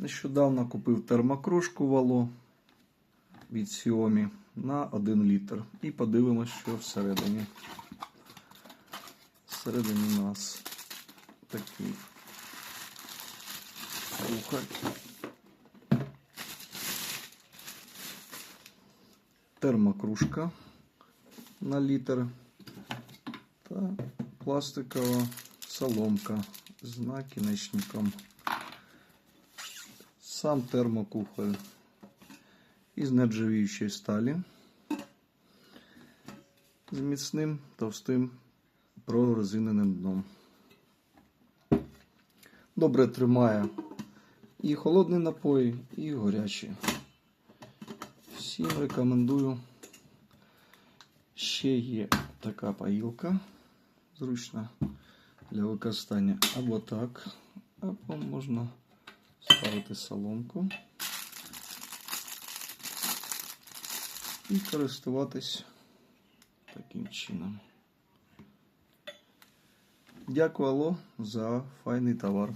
Нещодавно купив термокружку вало від Xiaomi на 1 літр. І подивимось, що всередині. Всередині у нас такий кухоль. Термокружка на літр та пластикова соломка з накінечником. Сам термокухоль із нержавіючої сталі з міцним товстим прорезиненим дном. Добре тримає і холодний напої, і горячі. Всім рекомендую. Ще є така паїлка зручна для використання або так, або можна ставити соломку і користуватись таким чином. Дякую Алло за файний товар.